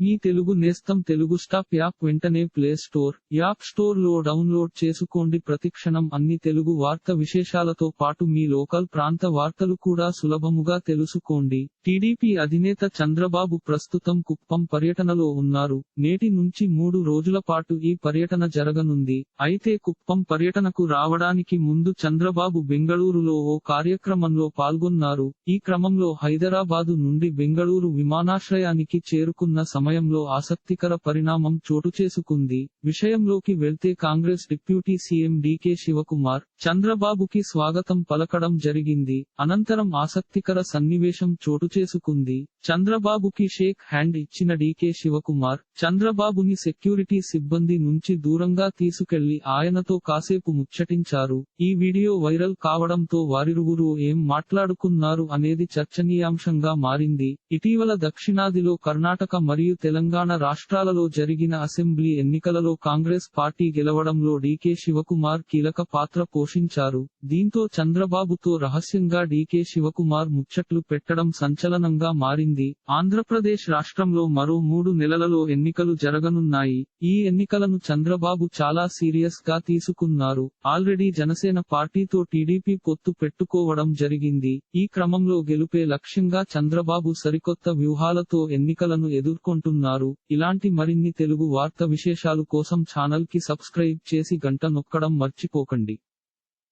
మీ తెలుగు నేస్తం Telugu stop app వెంటనే play store app స్టోర్లో డౌన్లోడ్ చేసుకోండి. ప్రతిక్షణం అన్ని తెలుగు వార్త విశేషాలతో పాటు మీ లోకల్ ప్రాంత వార్తలు కూడా సులభముగా తెలుసుకోండి. టీడీపీ అధినేత చంద్రబాబు ప్రస్తుతం కుప్పం పర్యటనలో ఉన్నారు. నేటి నుంచి మూడు రోజుల పాటు ఈ పర్యటన జరగనుంది. అయితే కుప్పం పర్యటనకు రావడానికి ముందు చంద్రబాబు బెంగళూరులో ఓ కార్యక్రమంలో పాల్గొన్నారు. ఈ క్రమంలో హైదరాబాదు నుండి బెంగళూరు విమానాశ్రయానికి చేరుకున్న సమయంలో ఆసక్తికర పరిణామం చోటు చేసుకుంది. విషయంలోకి వెళ్తే Congress deputy CM DK Shivakumar చంద్రబాబుకి స్వాగతం పలకడం జరిగింది. అనంతరం ఆసక్తికర సన్నివేశం చోటు చేసుకుంది. చంద్రబాబుకి షేక్ హ్యాండ్ ఇచ్చిన డీకే శివకుమార్ చంద్రబాబుని సెక్యూరిటీ సిబ్బంది నుంచి దూరంగా తీసుకెళ్ళి ఆయనతో కాసేపు ముచ్చటించారు. ఈ వీడియో వైరల్ కావడంతో వారిరువురు ఏం మాట్లాడుకున్నారు అనేది చర్చనీయాంశంగా మారింది. ఇటీవల దక్షిణాదిలో కర్ణాటక మరియు తెలంగాణ రాష్ట్రాలలో జరిగిన అసెంబ్లీ ఎన్నికలలో కాంగ్రెస్ పార్టీ గెలవడంలో డీకే శివకుమార్ కీలక పాత్ర పోషించారు. దీంతో చంద్రబాబుతో రహస్యంగా డీకే శివకుమార్ ముచ్చట్లు పెట్టడం సంచలనంగా మారింది. ఆంధ్రప్రదేశ్ రాష్ట్రంలో మరో మూడు నెలలలో ఎన్నికలు జరగనున్నాయి. ఈ ఎన్నికలను చంద్రబాబు చాలా సీరియస్గా తీసుకున్నారు. ఆల్రెడీ జనసేన పార్టీతో టీడీపీ పొత్తు పెట్టుకోవడం జరిగింది. ఈ క్రమంలో గెలుపే లక్ష్యంగా చంద్రబాబు సరికొత్త వ్యూహాలతో ఎన్నికలను ఎదుర్కొంటున్నారు. ఇలాంటి మరిన్ని తెలుగు వార్త విశేషాలు కోసం ఛానల్కి సబ్స్క్రైబ్ చేసి గంట నొక్కడం మర్చిపోకండి.